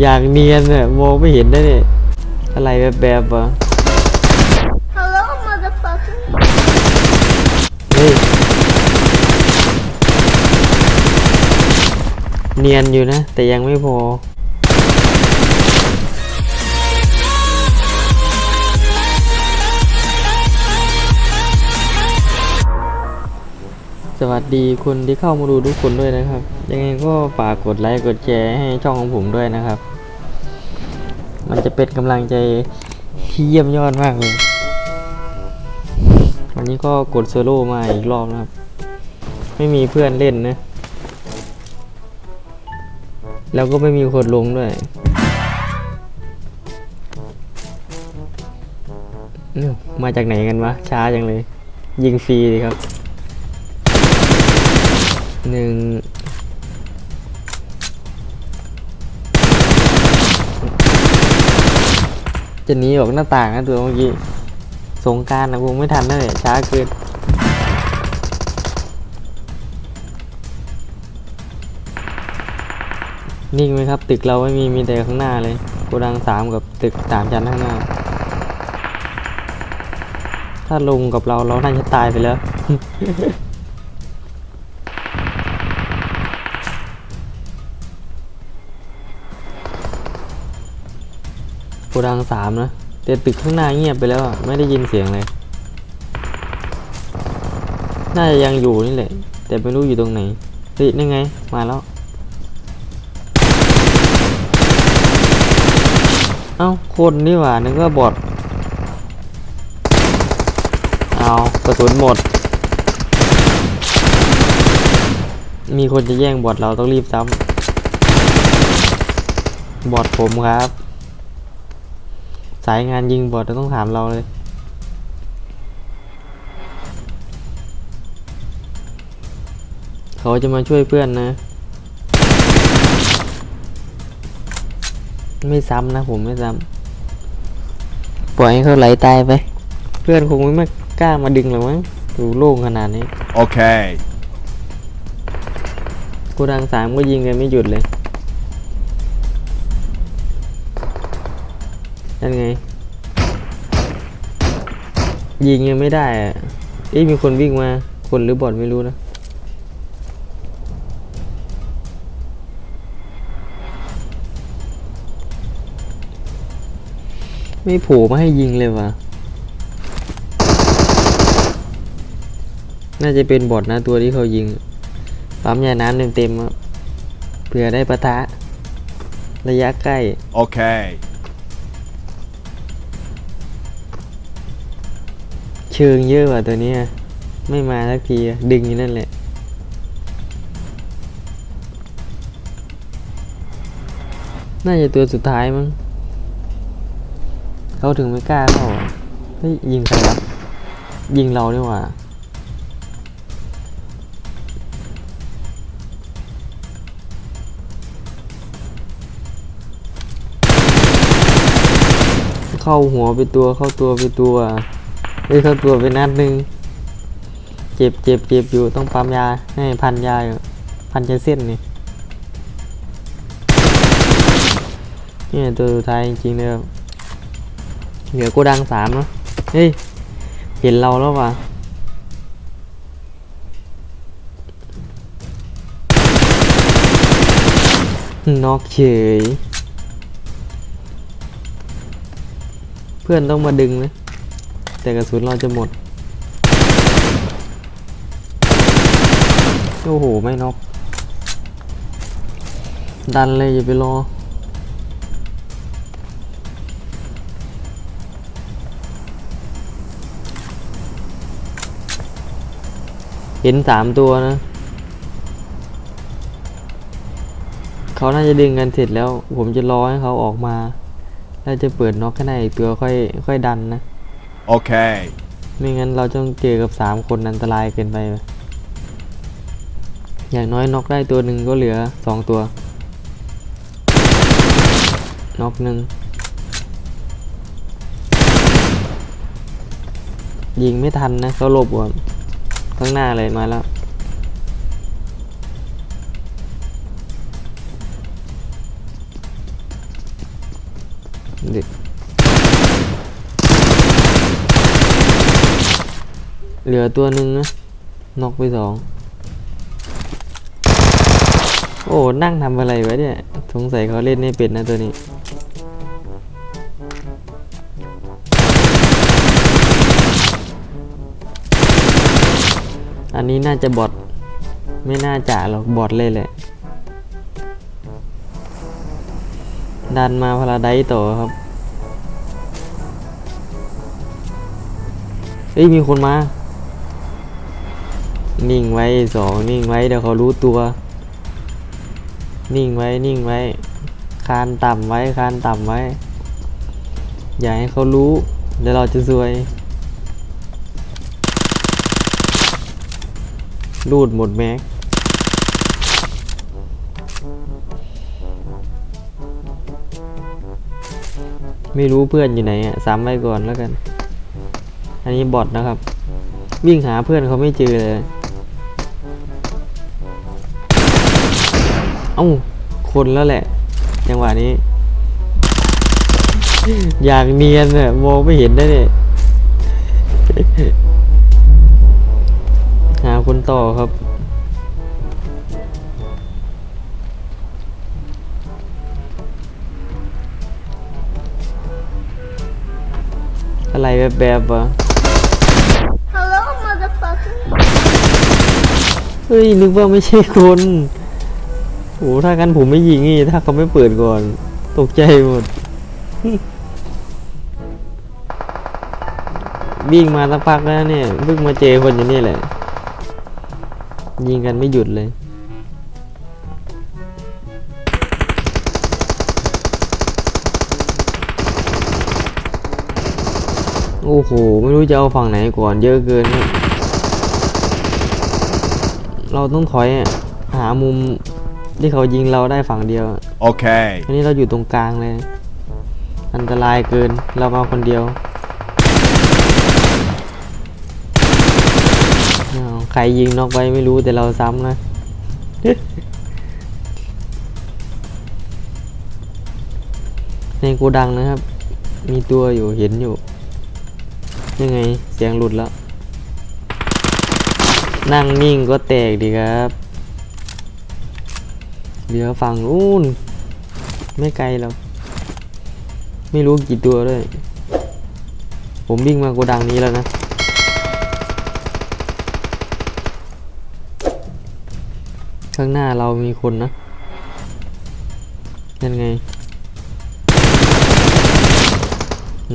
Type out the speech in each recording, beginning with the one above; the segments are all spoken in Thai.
อย่างเนียนเนี่ยมองไม่เห็นได้เนี่ยอะไรแบบแบบๆวะ Hello, motherfucker. เฮ้ยเนียนอยู่นะ แต่ยังไม่พอสวัสดีคุณที่เข้ามาดูทุกคนด้วยนะครับ ยังไงก็ฝากกดไลค์กดแชร์ให้ช่องของผมด้วยนะครับ มันจะเป็นกำลังใจที่เยี่ยมยอดมากเลย วันนี้ก็กดโซโล่มาอีกรอบนะครับ ไม่มีเพื่อนเล่นนะ แล้วก็ไม่มีคนลงด้วยเนี่ยมาจากไหนกันวะ ช้าจังเลย ยิงฟรีดีครับหนึ่ง จะหนีออกหน้าต่างนะตัวเมื่อกี้สงการนะกูไม่ทันเลยช้าเกินนิ่งไหมครับ ตึกเราไม่มีมีแต่ข้างหน้าเลยโกดังสามกับตึกสามชั้นข้างหน้า ถ้าลงกับเราเราน่าจะตายไปแล้ว กดังสามนะแต่ตึกข้างหน้าเงียบไปแล้วอะไม่ได้ยินเสียงเลย น่าจะยังอยู่นี่แหละ แต่ไม่รู้อยู่ตรงไหนเฮ้ยนี่ไง มาแล้ว เอ้า คนนี่หว่า นึกว่าบอทเอากระสุนหมด มีคนจะแย่งบอทเราต้องรีบซ้ำบอทผมครับ สายงานยิงบอทต้องถามเราเลย เขาจะมาช่วยเพื่อนนะ ไม่ซ้ำนะผมไม่ซ้ำปล่อยให้เขาไหลตายไป เพื่อนคงไม่มากล้ามาดึงหรอกมั้งดูโล่งขนาดนี้ Okay. กูดังสามก็ยิงกันไม่หยุดเลย นั่นไง ยิงยังไม่ได้อะเอ้ยมีคนวิ่งมา คนหรือบอทไม่รู้นะ ไม่โผล่มาให้ยิงเลยวะน่าจะเป็นบอทนะตัวที่เขายิง ปั๊มยาน้ำเต็มๆครับเผื่อได้ปะทะ ระยะใกล้ Okay. เชิงเยอะกว่าตัวนี้ไม่มาสักทีดึงอยู่นั่นแหละน่าจะตัวสุดท้ายมั้งเขาถึงไม่กล้าเข้าอะเฮ้ยยิงใครวะยิงเราดีกว่าเข้าหัวไปตัวเข้าตัวไปตัว เอ้ยเข้าตัวไปนัดหนึ่งเจ็บเจ็บเจ็บอยู่ต้องปั๊มยาให้พันยาอยู่พันจะเส้นนี่เนี่ยตัวสุดท้ายจริงๆเลยเหลือโกดังสามเนาะเฮ้ย เห็นเราแล้วว่ะนอกเฉย เพื่อนต้องมาดึงนะ แต่กระสุนเราจะหมด โอ้โห ไม่น็อกดันเลยอย่าไปรอ เห็นสามตัวนะ เขาน่าจะดึงกันเสร็จแล้ว ผมจะรอให้เขาออกมา แล้วจะเปิดน็อกข้างในอีกตัวค่อยค่อยดันนะ Okay. ไม่งั้นเราต้องเจอกับสามคนอันตรายเกินไป อย่างน้อยน็อกได้ตัวหนึ่งก็เหลือสองตัว น็อกหนึ่งยิงไม่ทันนะเขาหลบว่ะข้างหน้าเลยมาแล้ว เด็ก เหลือตัวหนึ่งนะนอกไปสองโอ้นั่งทำอะไรไว้เนี่ย สงสัยเขาเล่นไม่เป็นนะตัวนี้ อันนี้น่าจะบอทไม่น่าจะหรอกบอทเลยแหละดันมาพาราไดต่อครับ เอ้ยมีคนมา นิ่งไว้สองนิ่งไว้เดี๋ยวเขารู้ตัว นิ่งไว้นิ่งไว้ คานต่ำไว้คานต่ำไว้ อย่าให้เขารู้ เดี๋ยวเราจะซวยรูดหมดแม็กไม่รู้เพื่อนอยู่ไหนอะซ้ำไว้ก่อนแล้วกัน อันนี้บอทนะครับ วิ่งหาเพื่อนเขาไม่เจอเลย เอ้า คนแล้วแหละ จังหวะนี้ อย่างเนียนเนี่ยมองไม่เห็นได้เนี่ยหาคนต่อครับอะไรแบบแบบๆวะ Hello, motherfucker. เฮ้ย นึกว่าไม่ใช่คน โอ้ถ้ากันผมไม่ยิงนี่ถ้าเขาไม่เปิดก่อน ตกใจหมด วิ่งมาสักพักแล้วเนี่ยเพิ่งมาเจอคนอยู่นี่แหละ ยิงกันไม่หยุดเลยโอ้โห ไม่รู้จะเอาฝั่งไหนก่อนเยอะเกิน เราต้องถอยหามุม ที่เขายิงเราได้ฝั่งเดียวอะ Okay. อันนี้เราอยู่ตรงกลางเลย อันตรายเกิน เรามาคนเดียวอ้าวใครยิงนอกไปไม่รู้แต่เราซ้ำนะ ในโกดังนะครับ มีตัวอยู่เห็นอยู่ ยังไงเสียงหลุดแล้ว นั่งนิ่งก็แตกดีครับ เหลือฝั่งนู้นไม่ไกลหรอกไม่รู้กี่ตัวด้วย ผมวิ่งมาโกดังนี้แล้วนะ ข้างหน้าเรามีคนนะยังไง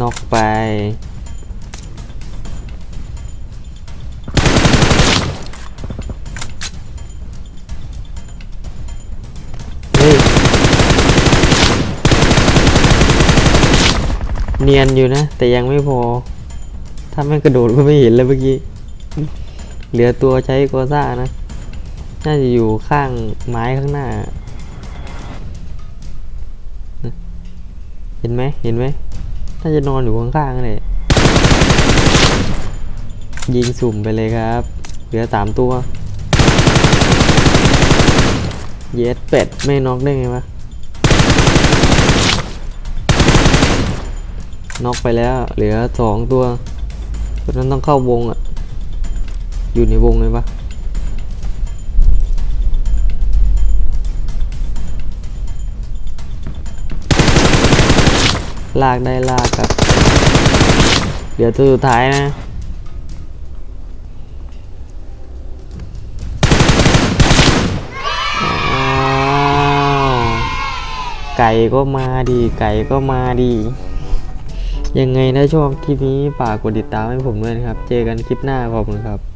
นอกไป เนียนอยู่นะ แต่ยังไม่พอ ถ้าแม่กระโดดก็ไม่เห็นเลยเมื่อกี้ เหลือตัวใช้กอซ่านะ น่าจะอยู่ข้างไม้ข้างหน้า เห็นไหมเห็นไหมน่าจะนอนอยู่ข้างๆเลยยิงสุ่มไปเลยครับ เหลือสามตัว เย็ดเป็ดไม่น็อกได้ไงวะ น็อกไปแล้วเหลือสองตัวเพราะนั้นต้องเข้าวงอะอยู่ในวงเลยปะลากได้ลากครับ เดี๋ยวตัวสุดท้ายนะไก่ก็มาดี ไก่ก็มาดี ยังไงถ้าชอบคลิปนี้ฝากกดติดตามให้ผมด้วยนะครับ เจอกันคลิปหน้าขอบคุณครับ